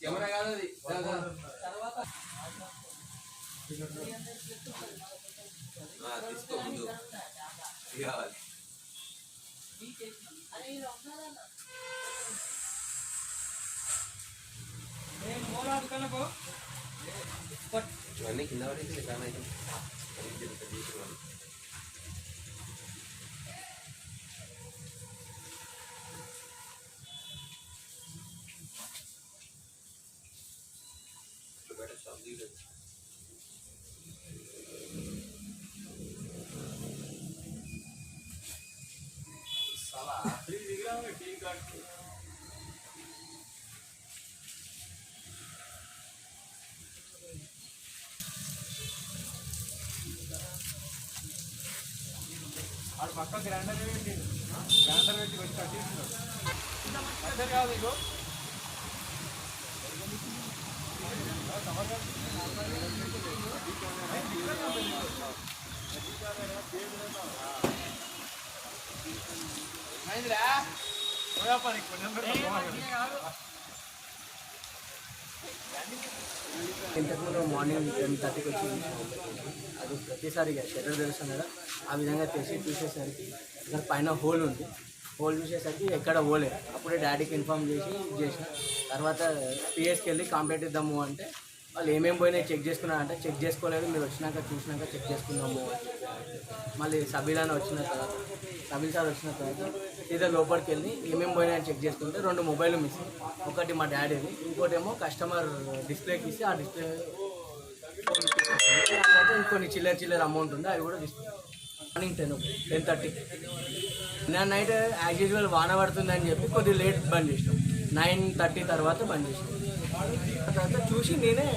Camera కాదు అది. తర్వాత हाँ इसको बुझो यार मैंने किन्ना वाली से खाना है सब्ज़ी ఆడు పక్క గ్రైండర్ పెట్టి గ్రైండర్ పెట్టి వచ్చి కట్టేస్తున్నాడు అసలు కాదు ఇగో. ఇంతకుముందు మార్నింగ్ టెన్ థర్టీకి వచ్చి అది ప్రతిసారి షటర్ తెలుస్తాం కదా ఆ విధంగా తెచ్చి చూసేసరికి ఇక్కడ పైన హోల్ ఉంది. హోల్ చూసేసరికి ఎక్కడ పోలేదు అప్పుడే డాడీకి ఇన్ఫామ్ చేసి చేసిన. తర్వాత పిఎస్కి వెళ్ళి కంప్లైంట్ ఇద్దాము అంటే వాళ్ళు ఏమేమి పోయినాయి చెక్ చేసుకున్నారంటే చెక్ చేసుకోలేదు మీరు వచ్చినాక చూసినాక చెక్ చేసుకుందాము మళ్ళీ సబీలాన వచ్చిన తర్వాత సబీల్ సార్ వచ్చిన తర్వాత సీదా లోపలికి వెళ్ళి ఏమేమి పోయినాయని చెక్ చేసుకుంటే రెండు మొబైల్ మిస్ ఒకటి మా డాడీది ఇంకోటి ఏమో కస్టమర్ డిస్ప్లేకి ఇస్తే ఆ డిస్ప్లే ఇంకొన్ని చిల్లర చిల్లర అమౌంట్ ఉంది అవి కూడా మార్నింగ్ టెన్ టెన్ థర్టీ. నిన్న నైట్ యాజ్ యూజువల్ వాన పడుతుందని చెప్పి కొద్దిగా లేట్ బంద్ చేసినాం. నైన్ థర్టీ తర్వాత బంద్ చేసినాం. ఆ తర్వాత చూసి నేనే